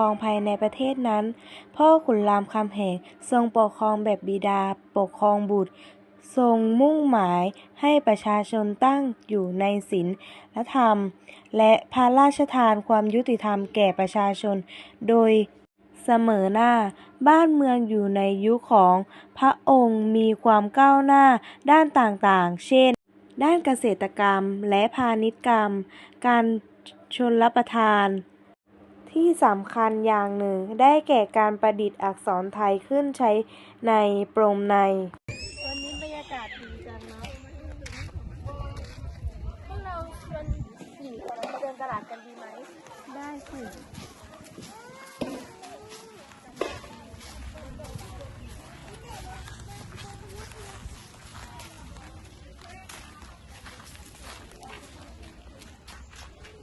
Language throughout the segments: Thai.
ครองภายในประเทศนั้น พ่อขุนรามคำแหงทรงปกครองแบบบิดา ปกครองบุตร ทรงมุ่งหมายให้ประชาชนตั้งอยู่ในศีลและธรรม และพระราชทานความยุติธรรมแก่ประชาชน โดยเสมอหน้า บ้านเมืองอยู่ในยุคของพระองค์มีความก้าวหน้าด้านต่างๆ เช่น ด้านเกษตรกรรมและพาณิชยกรรม การชนรับประทาน ที่สำคัญอย่างหนึ่งได้แก่การประดิษฐ์อักษรไทยขึ้นใช้ในปรมใน วันนี้บรรยากาศดีจังเนาะพวกเราชวนหญิงคนมาเดินตลาดกันดีไหม ได้สิ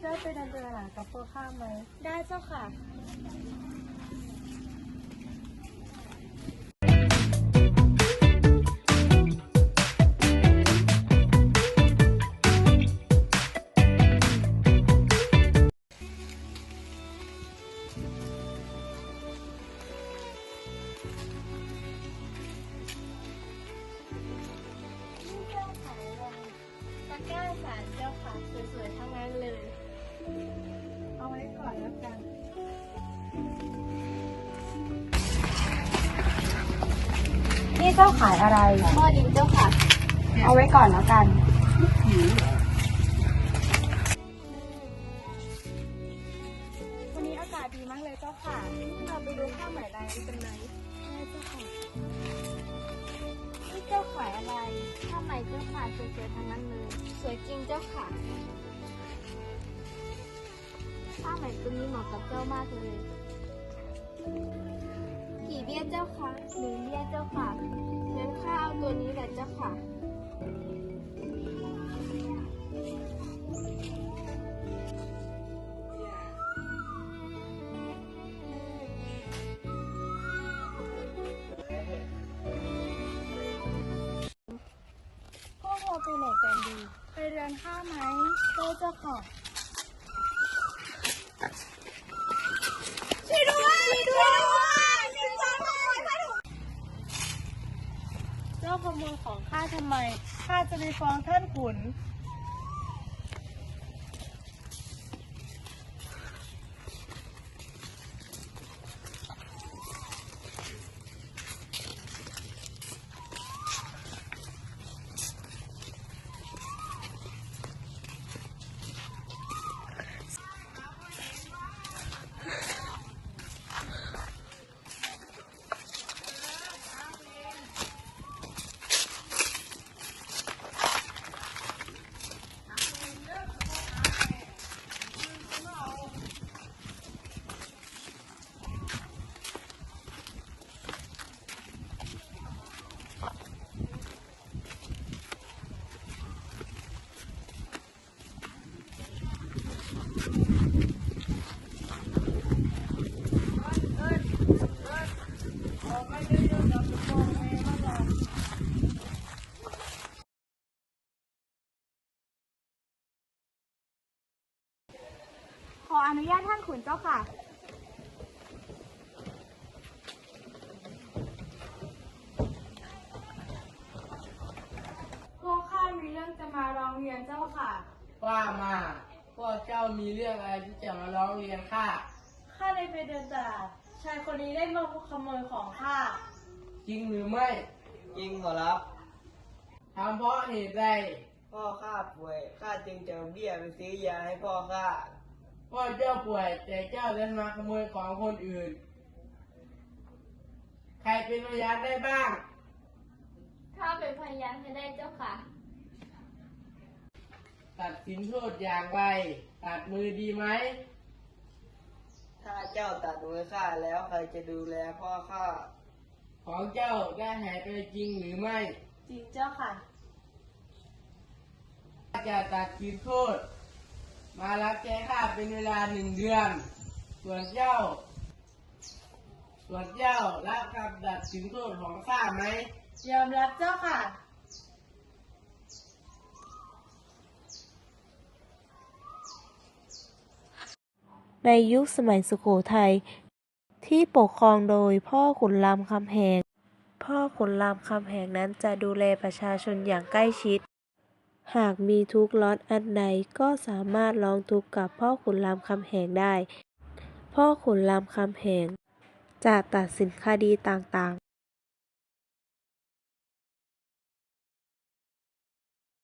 ได้ไปเดินตลาดกับพวกข้าไหม ได้เจ้าค่ะ นี่เจ้าขายอะไรตะกร้าสารเจ้าค่ะสวยๆทั้งนั้นเลย เจ้าขายอะไร หม้อดินเจ้าค่ะ เอาไว้ก่อนแล้วกัน วันนี้อากาศดีมากเลยเจ้าค่ะเราไปดูข้าวใหม่ลายนี้กันไหมได้เจ้าค่ะนี่เจ้าขายอะไรข้าวใหม่เจ้าค่ะสวยๆทั้งนั้นเลย สวยจริงเจ้าค่ะผ้าไหมตัวนี้เหมาะกับเจ้ามากเลย กี่เบี้ยเจ้าคะหนึ่งเบี้ยเจ้าค่ะงั้นข้าเอาตัวนี้แหละเจ้าค่ะ พวกเราไปไหนกันดี ไปเรียนข้าวไหมเจ้าเจ้าค่ะยด้วยช่วยด้วยเจ้า ของข้าทำไม ข้าจะไปฟ้องท่านขุน ขออนุญาตท่านขุนเจ้าค่ะ พวกข้ามีเรื่องจะมาร้องเรียนเจ้าค่ะ ว่ามาพวกเจ้ามีเรื่องอะไรที่จะมาร้องเรียนข้า ข้าได้ไปเดินตลาดชายคนนี้ได้มาขโมยของข้า จริงหรือไม่จริงขอรับทำเพราะเหตุใดพ่อข้าป่วยข้าจึงจะเอาเบี้ยไปซื้อยาให้พ่อข้า พ่อเจ้าป่วย แต่เจ้าเดินมาขโมยของคนอื่น ใครเป็นพยานได้บ้าง ข้าเป็นพยานให้ได้เจ้าค่ะ ตัดสินโทษอย่างไรตัดมือดีไหม ถ้าเจ้าตัดมือข้าแล้วใครจะดูแลพ่อข้า ของเจ้าได้หายไปจริงหรือไม่ จริงเจ้าค่ะข้าจะตัดสินโทษ มารับแก้ข้าเป็นเวลาหนึ่งเดือน ส่วนเจ้า ส่วนเจ้ารับคำตัดสินโทษของข้าไหม ยอมรับเจ้าค่ะ ในยุคสมัยสุโขทัยที่ปกครองโดยพ่อขุนรามคำแหง พ่อขุนรามคำแหงนั้นจะดูแลประชาชนอย่างใกล้ชิด หากมีทุกข์ร้อนอันใดก็สามารถร้องทุกข์กับพ่อขุนรามคำแหงได้ พ่อขุนรามคำแหงจะตัดสินคดีต่างๆ